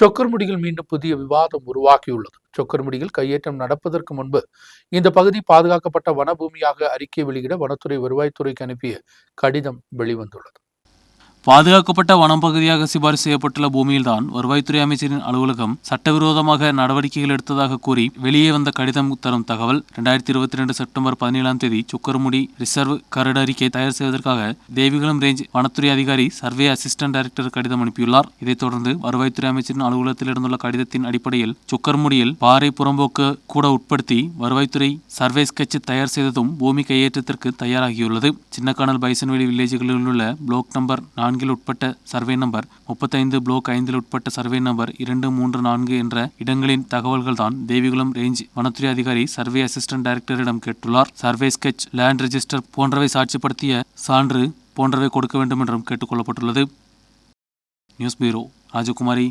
சொக்கர்முடியில் மீண்டும் புதிய விவாதம் உருவாகியுள்ளது. சொக்கர்முடியில் கையேற்றம் நடப்பதற்கு முன்பு இந்த பகுதி பாதுகாக்கப்பட்ட வனபூமியாக அறிக்கை வெளியிட வனத்துறை வருவாய்த்துறைக்கு அனுப்பிய கடிதம் வெளிவந்துள்ளது. பாதுகாக்கப்பட்ட வனம் பகுதியாக சிபாரிசு செய்யப்பட்டுள்ள பூமியில்தான் வருவாய்த்துறை அமைச்சரின் அலுவலகம் சட்டவிரோதமாக நடவடிக்கைகள் எடுத்ததாக கூறி வெளியே வந்த கடிதம் தரும் தகவல் இரண்டாயிரத்தி இருபத்தி ரெண்டு செப்டம்பர் பதினேழாம் தேதி சுக்கரமுடி ரிசர்வ் கரடு அறிக்கை தயார் செய்வதற்காக தேவிகுளம் ரேஞ்ச் வனத்துறை அதிகாரி சர்வே அசிஸ்டன்ட் டைரக்டர் கடிதம் அனுப்பியுள்ளார். இதைத் தொடர்ந்து வருவாய்த்துறை அமைச்சரின் அலுவலகத்தில் இருந்துள்ள கடிதத்தின் அடிப்படையில் சுக்கர்முடியில் பாறை புறம்போக்கு கூட உட்படுத்தி வருவாய்த்துறை சர்வே ஸ்கெட்ச் தயார் செய்ததும் பூமி கையேற்றத்திற்கு தயாராகியுள்ளது. சின்னக்கானல் பைசன்வெளி வில்லேஜ்களில் உள்ள பிளாக் நம்பர் நான்கில் உட்பட்ட சர்வே நம்பர் முப்பத்தைந்து பிளாக் ஐந்தில் உட்பட்ட சர்வே நம்பர் இரண்டு மூன்று நான்கு என்ற இடங்களின் தகவல்கள் தான் தேவிகுளம் ரேஞ்ச் வனத்துறை அதிகாரி சர்வே அசிஸ்டன்ட் டைரக்டரிடம் கேட்டுள்ளார். சர்வே ஸ்கெட்ச் லேண்ட் ரெஜிஸ்டர் போன்றவை சாட்சிப்படுத்திய சான்று போன்றவை கொடுக்க வேண்டும் என்றும் கேட்டுக்கொள்ளப்பட்டுள்ளது. News bureau Rajakumari.